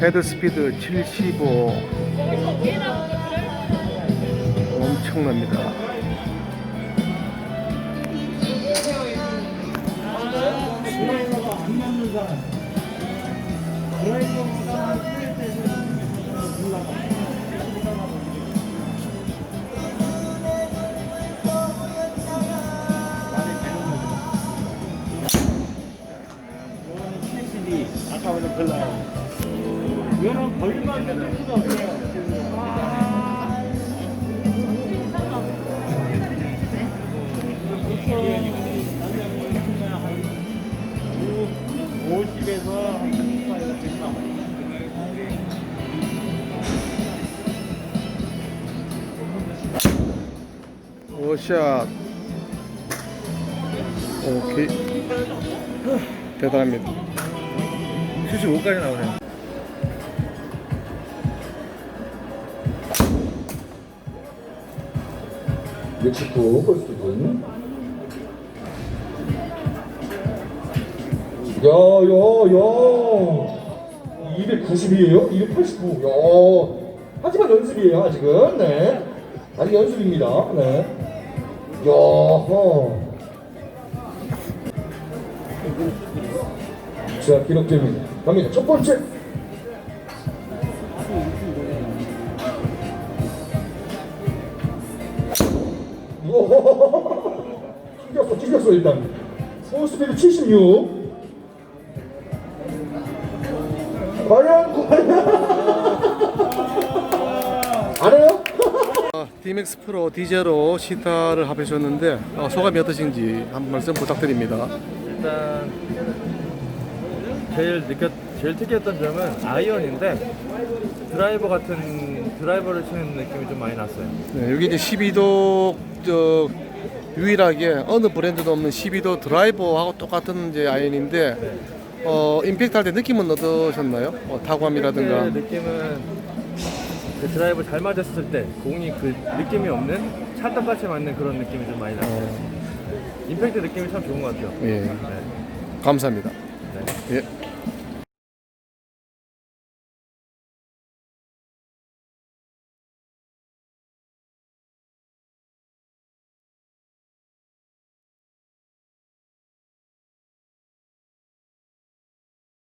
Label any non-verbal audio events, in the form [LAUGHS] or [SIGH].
헤드 스피드 75 엄청납니다. 아까보다 별로요. 이거는 벌만 될 수가 없어요. 오십에서 한 30만 이렇게 나와요. 오샷. 오케이. 대단합니다. 75까지 나오네요. 멕시코 홀스트군 야야야. 290이에요? 289 야. 하지만 연습이에요 아직은. 네. 아직 연습입니다. 네. 야하 자 기록 됩니다. 갑니다 첫 번째 우와. 튕겼어, 튕겼어, 일단. 소스피드 76. 과연, 과연. [LAUGHS] 안 해요? 어, 디맥스 프로 디제로 시타를 합해줬는데 어, 소감이 어떠신지 한 말씀 부탁드립니다. 일단 제일 느꼈 제일 특이했던 점은 아이언인데 드라이버 같은 드라이버를 치는 느낌이 좀 많이 났어요. 네, 여기 이제 12도 저 유일하게 어느 브랜드도 없는 12도 드라이버하고 똑같은 이제 아이언인데 어, 임팩트 할 때 느낌은 어떠셨나요? 어, 타구함이라든가 그 느낌은 그 드라이버 잘 맞았을 때 공이 그 느낌이 없는 찰떡같이 맞는 그런 느낌이 좀 많이 났어요. 어, 임팩트 느낌이 참 좋은 것 같아요. 예, 네. 감사합니다. 네. 예.